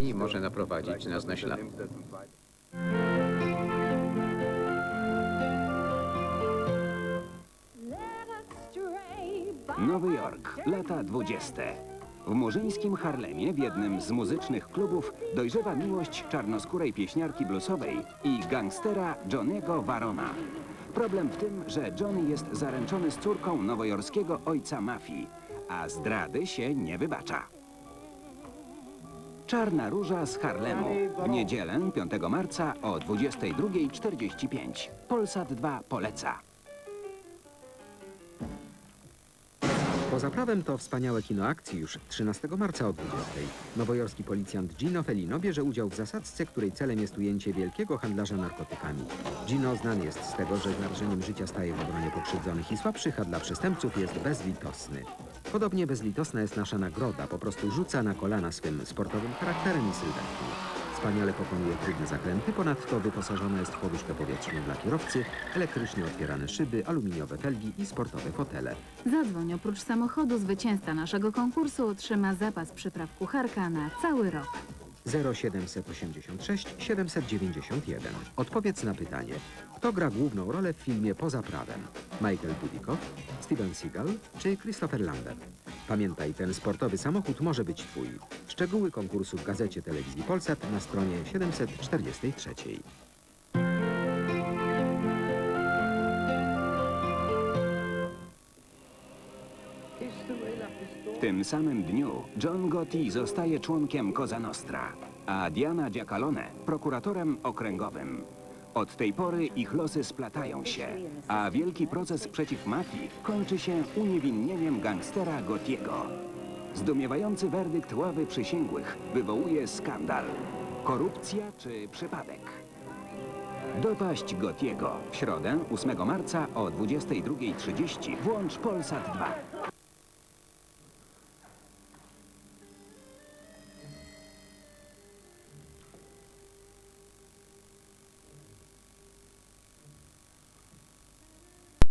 i może naprowadzić nas na ślad. Nowy Jork, lata 20. W murzyńskim Harlemie, w jednym z muzycznych klubów, dojrzewa miłość czarnoskórej pieśniarki bluesowej i gangstera Johnego Varona. Problem w tym, że Johnny jest zaręczony z córką nowojorskiego ojca mafii, a zdrady się nie wybacza. Czarna Róża z Harlemu. W niedzielę 5 marca o 22.45. Polsat 2 poleca. Poza prawem to wspaniałe kino akcji już 13 marca o 20. Nowojorski policjant Gino Felino bierze udział w zasadzce, której celem jest ujęcie wielkiego handlarza narkotykami. Gino znany jest z tego, że z życia staje w obronie pokrzywdzonych i słabszych, a dla przestępców jest bezlitosny. Podobnie bezlitosna jest nasza nagroda, po prostu rzuca na kolana swym sportowym charakterem i sylwetką. Wspaniale pokonuje trudne zakręty, ponadto wyposażona jest w poduszkę powietrzną dla kierowcy, elektrycznie otwierane szyby, aluminiowe felgi i sportowe fotele. Zadzwoń, oprócz samochodu zwycięzca naszego konkursu otrzyma zapas przypraw kucharka na cały rok. 0786 791. Odpowiedz na pytanie, kto gra główną rolę w filmie Poza prawem? Michael Dudikoff, Steven Seagal czy Christopher Lambert? Pamiętaj, ten sportowy samochód może być twój. Szczegóły konkursu w gazecie telewizji Polsat na stronie 743. W tym samym dniu John Gotti zostaje członkiem Cosa Nostra, a Diana Giacalone prokuratorem okręgowym. Od tej pory ich losy splatają się, a wielki proces przeciw mafii kończy się uniewinnieniem gangstera Gottiego. Zdumiewający werdykt ławy przysięgłych wywołuje skandal. Korupcja czy przypadek? Dopaść Gottiego w środę 8 marca o 22.30 włącz Polsat 2.